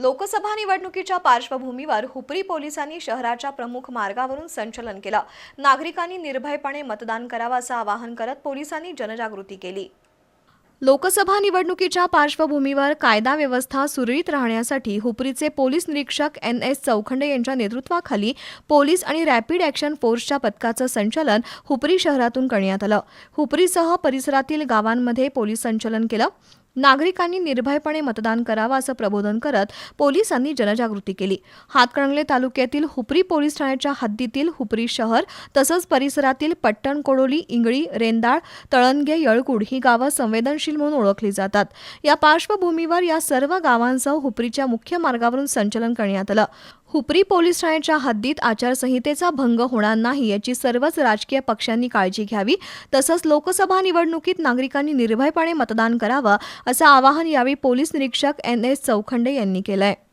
लोकसभा निवडणुकीच्या पार्श्वभूमीवर हुपरी पोलिसांनी शहराच्या प्रमुख मार्गावरून संचलन केलं. नागरिकांनी निर्भयपणे मतदान करावं असं आवाहन करत पोलिसांनी जनजागृती केली. लोकसभा निवडणुकीच्या पार्श्वभूमीवर कायदा व्यवस्था सुरळीत राहण्यासाठी हुपरीचे पोलीस निरीक्षक एन एस चौखंडे यांच्या नेतृत्वाखाली पोलीस आणि रॅपिड ॲक्शन फोर्सच्या पथकाचं संचलन हुपरी शहरातून करण्यात आलं. हुपरीसह परिसरातील गावांमध्ये पोलीस संचलन केलं. नागरिकांनी निर्भयपणे मतदान करावं असं प्रबोधन करत पोलिसांनी जनजागृती केली. हातकणंगले तालुक्यातील हुपरी पोलीस ठाण्याच्या हद्दीतील हुपरी शहर तसंच परिसरातील पट्टण कोडोली इंगळी रेंदाळ तळणगे यळकूड ही गावं संवेदनशील म्हणून ओळखली जातात. या पार्श्वभूमीवर या सर्व गावांसह हुपरीच्या मुख्य मार्गावरून संचलन करण्यात आलं. हुपरी पोलीस ठाण्याच्या हद्दीत आचारसंहितेचा भंग होणार नाही याची सर्वच राजकीय पक्षांनी काळजी घ्यावी तसंच लोकसभा निवडणुकीत नागरिकांनी निर्भयपणे मतदान करावं असं आवाहन यावेळी पोलीस निरीक्षक एन एस चौखंडे यांनी केलं आहे